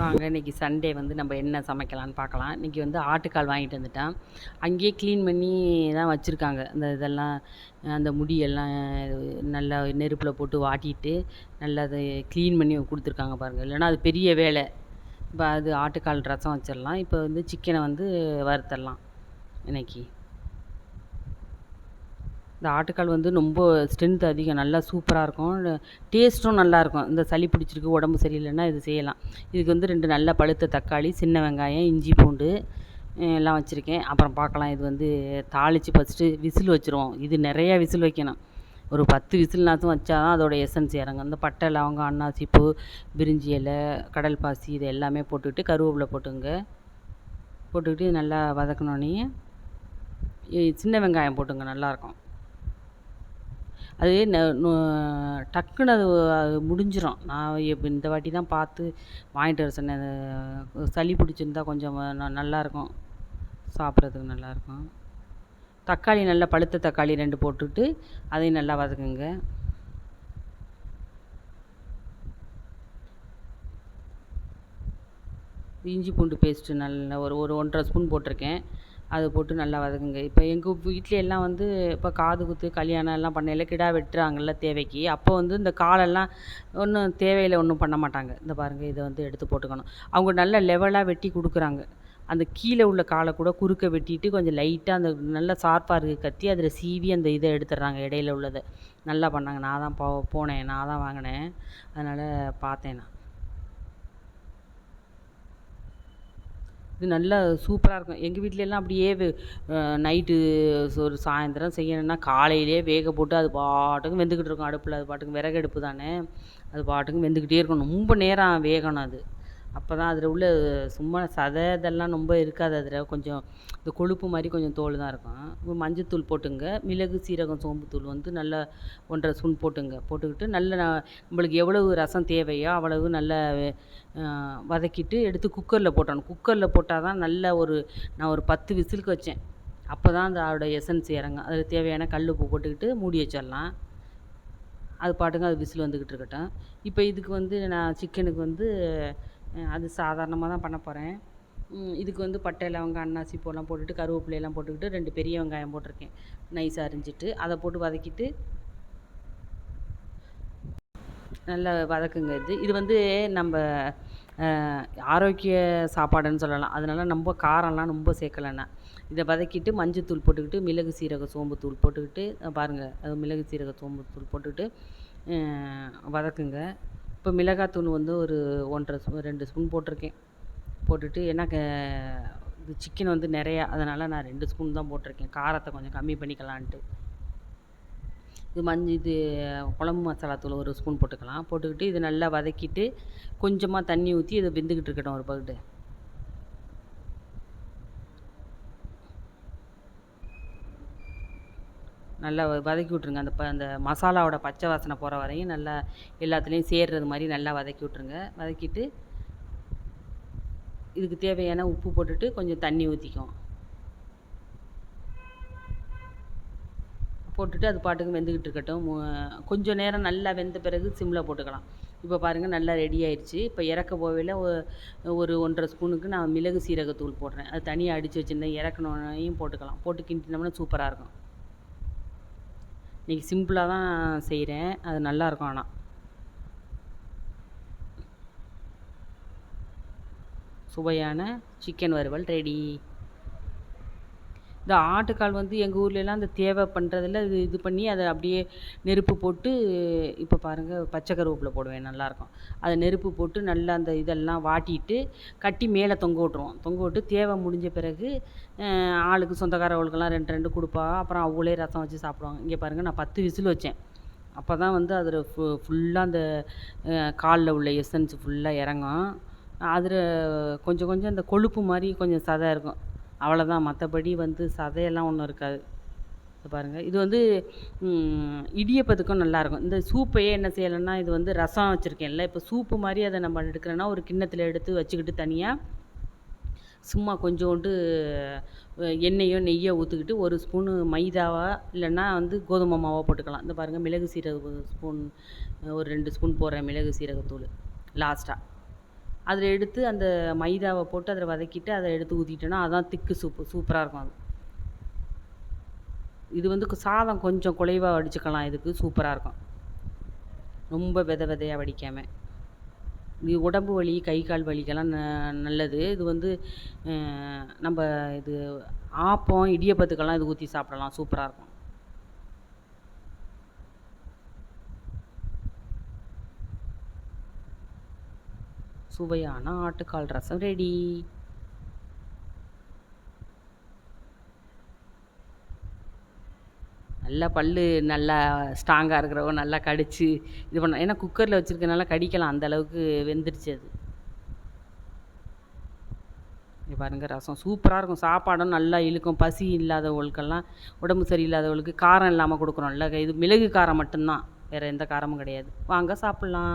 வாங்க இன்றைக்கி சண்டே வந்து நம்ம என்ன சமைக்கலான்னு பார்க்கலாம். இன்றைக்கி வந்து ஆட்டுக்கால் வாங்கிட்டு வந்துட்டேன். அங்கேயே க்ளீன் பண்ணி தான் வச்சுருக்காங்க. அந்த இதெல்லாம் அந்த முடியெல்லாம் நல்லா நெருப்பில் போட்டு வாட்டிட்டு நல்லா அதை க்ளீன் பண்ணி கொடுத்துருக்காங்க பாருங்கள் இல்லைன்னா அது பெரிய வேலை. இப்போ அது ஆட்டுக்கால் ரசம் வச்சிடலாம். இப்போ வந்து சிக்கனை வந்து வறுத்தரலாம். இன்றைக்கி இந்த ஆட்டுக்கால் வந்து ரொம்ப ஸ்ட்ரென்த் அதிகம். நல்லா சூப்பராக இருக்கும். டேஸ்ட்டும் நல்லாயிருக்கும் இந்த சளி பிடிச்சிருக்கு உடம்பு சரியில்லைன்னா இது செய்யலாம். இதுக்கு வந்து ரெண்டு நல்ல பழுத்த தக்காளி சின்ன வெங்காயம் இஞ்சி பூண்டு எல்லாம் வச்சுருக்கேன். அப்புறம் பார்க்கலாம். இது வந்து தாளித்து ஃபஸ்ட்டு விசில் வச்சுருவோம். இது நிறையா விசில் வைக்கணும். ஒரு பத்து விசில்னாச்சும் வச்சா தான் அதோடய எசன்ஸ் இறங்கும். இந்த பட்டை லவங்கம் அன்னாசி பிரிஞ்சி இலை கடல் பாசி இது எல்லாமே போட்டுக்கிட்டு கருவேப்பிலை போட்டுங்க. போட்டுக்கிட்டு நல்லா வதக்கணுன்னே சின்ன வெங்காயம் போட்டுங்க. நல்லாயிருக்கும் அது டக்குன்னு அது அது முடிஞ்சிடும் நான் இப்போ இந்த வாட்டி தான் பார்த்து வாங்கிட்டு வர சொன்னேன். அது சளி பிடிச்சிருந்தா கொஞ்சம் ந- நல்லாயிருக்கும் சாப்பிட்றதுக்கு நல்லாயிருக்கும் தக்காளி நல்லா பழுத்த தக்காளி ரெண்டு போட்டுட்டு அதையும் நல்லா வதக்குங்க. இஞ்சி பூண்டு பேஸ்ட்டு நல்லா ஒரு ஒரு ஒன்றரை ஸ்பூன் போட்டிருக்கேன். அதை போட்டு நல்லா வதக்குங்க. இப்போ எங்கள் வீட்டில எல்லாம் வந்து இப்போ காது குத்து கல்யாணம் எல்லாம் பண்ணையில் கிடா வெட்டுறாங்கல்ல தேவைக்கு. அப்போ வந்து இந்த காலெல்லாம் ஒன்றும் தேவையில்லை ஒன்றும் பண்ண மாட்டாங்க. இந்த பாருங்கள் இதை வந்து எடுத்து போட்டுக்கணும். அவங்க நல்ல லெவலாக வெட்டி கொடுக்குறாங்க. அந்த கீழே உள்ள காலை கூட குறுக்க வெட்டிட்டு கொஞ்சம் லைட்டாக அந்த நல்ல ஷார்ப்பாக இருக்குது கத்தி அதில் சீவி அந்த இதை எடுத்துடுறாங்க இடையில உள்ளதை. நல்லா பண்ணாங்க. நான் தான் போ போனேன். நான் தான் வாங்கினேன். அதனால் பார்த்தேன் நான். இது நல்லா சூப்பராக இருக்கும். எங்கள் வீட்லலாம் அப்படியே நைட்டு ஒரு சாயந்தரம் செய்யணும்னா காலையிலே வேக போட்டு அது பாட்டுக்கு வெந்துக்கிட்டு இருக்கும். அடுப்பில் அது பாட்டுக்கு விறகு அடுப்பு தானே. அது பாட்டுக்கு வெந்துக்கிட்டே இருக்கும். ரொம்ப நேரம் வேகணும் அது. அப்போ தான் அதில் உள்ள சும்மா சதை இதெல்லாம் ரொம்ப இருக்காது அதில். கொஞ்சம் இந்த கொழுப்பு மாதிரி கொஞ்சம் தோல் தான் இருக்கும். மஞ்சத்தூள் போட்டுங்க. மிளகு சீரகம் சோம்புத்தூள் வந்து நல்லா ஒன்றரை ஸ்பூன் போட்டுங்க. போட்டுக்கிட்டு நல்ல நம்மளுக்கு எவ்வளவு ரசம் தேவையோ அவ்வளவு நல்லா வதக்கிட்டு எடுத்து குக்கரில் போட்டணும் குக்கரில் போட்டால் தான் நல்ல ஒரு நான் ஒரு பத்து விசிலுக்கு வச்சேன். அப்போ தான் அந்த அதோட எசன்ஸ் இறங்கும். அதுக்கு தேவையான கல் உப்பு போட்டுக்கிட்டு மூடி வச்சிடலாம். அது பாட்டுங்க அது விசில் வந்துக்கிட்டு இருக்கட்டும். இப்போ இதுக்கு வந்து நான் சிக்கனுக்கு வந்து அது சாதாரணமாக தான் பண்ண போகிறேன் இதுக்கு வந்து பட்டை லவங்கம் அன்னாசி பூலாம் போட்டுட்டு கருவேப்பிலையெல்லாம் போட்டுக்கிட்டு ரெண்டு பெரிய வெங்காயம் போட்டிருக்கேன். நைஸாக அரிஞ்சிட்டு அதை போட்டு வதக்கிட்டு நல்லா வதக்குங்க இது. இது வந்து நம்ம ஆரோக்கிய சாப்பாடுன்னு சொல்லலாம். அதனால் ரொம்ப காரம்லாம் ரொம்ப சேர்க்கலைண்ணா. இதை வதக்கிட்டு மஞ்சத்தூள் போட்டுக்கிட்டு மிளகு சீரக சோம்புத்தூள் போட்டுக்கிட்டு பாருங்கள் அது மிளகு சீரக சோம்புத்தூள் போட்டுக்கிட்டு வதக்குங்க. இப்போ மிளகாத்தூள் வந்து ஒரு ஒன்றரை ஸ்பூன் ரெண்டு ஸ்பூன் போட்டிருக்கேன். போட்டுட்டு ஏன்னா க- இது சிக்கன் வந்து நிறையா அதனால் நான் ரெண்டு ஸ்பூன் தான் போட்டிருக்கேன். காரத்தை கொஞ்சம் கம்மி பண்ணிக்கலான்ட்டு. இது மஞ்சள் இது குழம்பு மசாலா தூள் ஒரு ஸ்பூன் போட்டுக்கலாம். போட்டுக்கிட்டு இது நல்லா வதக்கிட்டு கொஞ்சமாக தண்ணி ஊற்றி இதை வெந்துக்கிட்டு இருக்கட்டும் ஒரு பகுட்டு நல்லா வதக்கி விட்ருங்க அந்த ப அந்த மசாலாவோட பச்சை வாசனை போகிற வரையும் நல்லா எல்லாத்துலேயும் சேர்றது மாதிரி நல்லா வதக்கி விட்ருங்க வதக்கிட்டு இதுக்கு தேவையான உப்பு போட்டுட்டு கொஞ்சம் தண்ணி ஊற்றிக்கும் போட்டுட்டு அது பாட்டுக்கு வெந்துக்கிட்டு இருக்கட்டும். கொஞ்சம் நேரம் நல்லா வெந்த பிறகு சிம்மில் போட்டுக்கலாம். இப்போ பாருங்கள் நல்லா ரெடி ஆயிடுச்சு இப்போ இறக்க போவையில் ஒரு ஒன்றரை ஸ்பூனுக்கு நான் மிளகு சீரகத்தூள் போடுறேன். அது தனியாக அடித்து வச்சுருந்தேன். இறக்கணுனையும் போட்டுக்கலாம். போட்டு கிண்டினோம்னா சூப்பராக இருக்கும். இன்றைக்கி சிம்பிளாக தான் செய்கிறேன் அது நல்லாயிருக்கும் ஆனால் சுவையான சிக்கன் வறுவல் ரெடி இந்த ஆட்டுக்கால் வந்து எங்கள் ஊர்லெலாம் அந்த தேவை பண்ணுறதில்ல இது இது பண்ணி அதை அப்படியே நெருப்பு போட்டு இப்போ பாருங்கள் பச்சை கருவேப்பிலை போடுவேன் நல்லாயிருக்கும் அதை நெருப்பு போட்டு நல்லா அந்த இதெல்லாம் வாட்டிட்டு கட்டி மேலே தொங்க விட்ருவோம் தொங்க விட்டு தேவை முடிஞ்ச பிறகு ஆளுக்கு சொந்தக்காரவங்களுக்கெல்லாம் ரெண்டு ரெண்டு கொடுப்பா. அப்புறம் அவங்களே ரசம் வச்சு சாப்பிடுவாங்க. இங்கே பாருங்கள் நான் பத்து விசில் வச்சேன். அப்போ தான் வந்து அதில் ஃபு ஃபுல்லாக அந்த காலில் உள்ள எசன்ஸ் ஃபுல்லாக இறங்கும். அதில் கொஞ்சம் கொஞ்சம் அந்த கொழுப்பு மாதிரி கொஞ்சம் சதை இருக்கும். அவ்வளோதான் மற்றபடி வந்து சதையெல்லாம் ஒன்றும் இருக்காது. இது பாருங்கள் இது வந்து இடியப்பத்துக்கும் நல்லாயிருக்கும் இந்த சூப்பையே என்ன செய்யலைன்னா இது வந்து ரசம் வச்சுருக்கேன்ல. இப்போ சூப்பு மாதிரி அதை நம்ம எடுக்கிறோன்னா ஒரு கிண்ணத்தில் எடுத்து வச்சுக்கிட்டு தனியாக சும்மா கொஞ்சோண்டு எண்ணெயோ நெய்யோ ஊற்றிக்கிட்டு ஒரு ஸ்பூனு மைதாவா இல்லைன்னா வந்து கோதுமை மாவோ போட்டுக்கலாம். இந்த பாருங்கள் மிளகு சீரக ஸ்பூன் ஒரு ரெண்டு ஸ்பூன் போடுறேன் மிளகு சீரகத்தூள் லாஸ்ட்டாக அதில் எடுத்து அந்த மைதாவை போட்டு அதில் வதக்கிட்டு அதை எடுத்து ஊற்றிட்டோன்னா அதுதான் திக்கு சூப்பு சூப்பராக இருக்கும் அது. இது வந்து கு- சாதம் கொஞ்சம் குலைவாக வடிச்சுக்கலாம் இதுக்கு சூப்பராக இருக்கும். ரொம்ப வித விதையாக வடிக்காமல் இது உடம்பு வலி கை கால் வலிக்கெல்லாம் ந நல்லது. இது வந்து நம்ம இது ஆப்பம் இடியப்பத்துக்கெல்லாம் இது ஊற்றி சாப்பிடலாம். சூப்பராக இருக்கும். சுவையான ஆட்டுக்கால் ரசம் ரெடி. நல்லா பல்லு நல்லா ஸ்ட்ராங்காக இருக்கிறவங்க நல்லா கடிச்சு இது பண்ண ஏன்னா குக்கரில் வச்சுருக்கனால கடிக்கலாம் அந்த அளவுக்கு வெந்துருச்சு அது. இங்க பாருங்க ரசம் சூப்பராக இருக்கும். சாப்பாடும் நல்லா இழுக்கும். பசி இல்லாதவங்களுக்கெல்லாம் உடம்பு சரியில்லாதவங்களுக்கு காரம் இல்லாமல் கொடுக்குறோம்ல இது மிளகு காரம் மட்டும்தான். வேறு எந்த காரமும் கிடையாது. வாங்க சாப்பிட்லாம்.